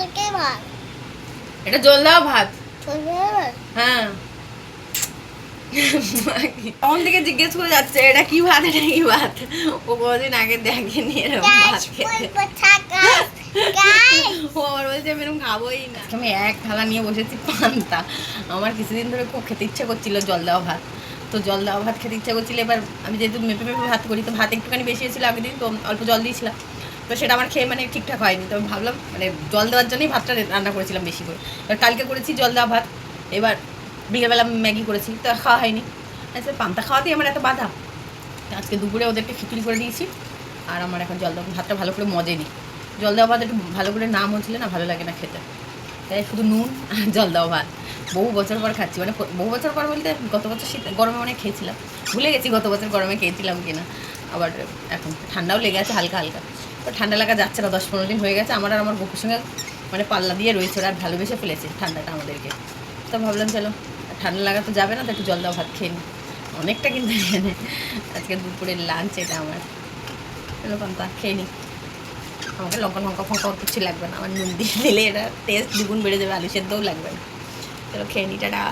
থেকে ভাত। এটা জল দেওয়া ভাত? হ্যাঁ। তখন থেকে জিজ্ঞেস করে যাচ্ছে এটা কি ভাত? এটা কি ভাত? ও কোনোদিন আগে দেখেনি এরকম ভাত ও বলছে আমি এরকম খাবোই না। আমি এক থালা নিয়ে বসেছি পান্তা। আমার কিছুদিন ধরে খুব খেতে ইচ্ছে করছিল জল দেওয়া ভাত। তো জল দেওয়া ভাত খেতে ইচ্ছে করছিল এবার আমি যেহেতু মেপে মেপে ভাত করি তো ভাত একটুখানি বেশি হয়েছিল আগের দিন তো অল্প জল দিয়েছিলাম। তো সেটা আমার খেয়ে মানে ঠিকঠাক হয়নি। তো আমি ভাবলাম মানে জল দেওয়ার জন্যই ভাতটা রান্না করেছিলাম বেশি করে। এবার কালকে করেছি জল দেওয়া ভাত। এবার বিকেলবেলা ম্যাগি করেছি, তো খাওয়া হয়নি। আচ্ছা পান্তা খাওয়াতেই আমার এত বাধা। আজকে দুপুরে ওদেরকে খিচুড়ি করে দিয়েছি। আর আমার এখন জল দেওয়া ভাতটা ভালো করে মজে নিই জল দেওয়া ভাত একটু ভালো করে না মজলে না ভালো লাগে না খেতে। তাই শুধু নুন আর জল দেওয়া ভাত। বহু বছর পর খাচ্ছি। মানে বহু বছর পর বলতে গত বছর শীত গরমে অনেক খেয়েছিলাম। ভুলে গেছি গত বছর গরমে খেয়েছিলাম কিনা। আবার এখন ঠান্ডাও লেগে আছে, হালকা হালকা। তো ঠান্ডা লাগা যাচ্ছে না, দশ পনেরো দিন হয়ে গেছে। আমার আর আমার বকুর সঙ্গে মানে পাল্লা দিয়ে রয়েছে, ওরা ভালোবেসে ফেলেছে ঠান্ডাটা আমাদেরকে। তো ভাবলাম চলো ঠান্ডা লাগা তো যাবে না, তো একটু জল দেওয়া ভাত খেয়ে নিই অনেকটা কিন্তু আজকে দুপুরের লাঞ্চ এটা আমার। চলো পান্তা খেয়ে নিই আমাকে লঙ্কা লঙ্কা, ফঙ্কা কিছু লাগবে না। আমার নুন দিয়ে দিলে এটা টেস্ট দ্বিগুণ বেড়ে যাবে, আলু সেদ্ধও লাগবে না। চলো, খেয়ে নিই টাটা।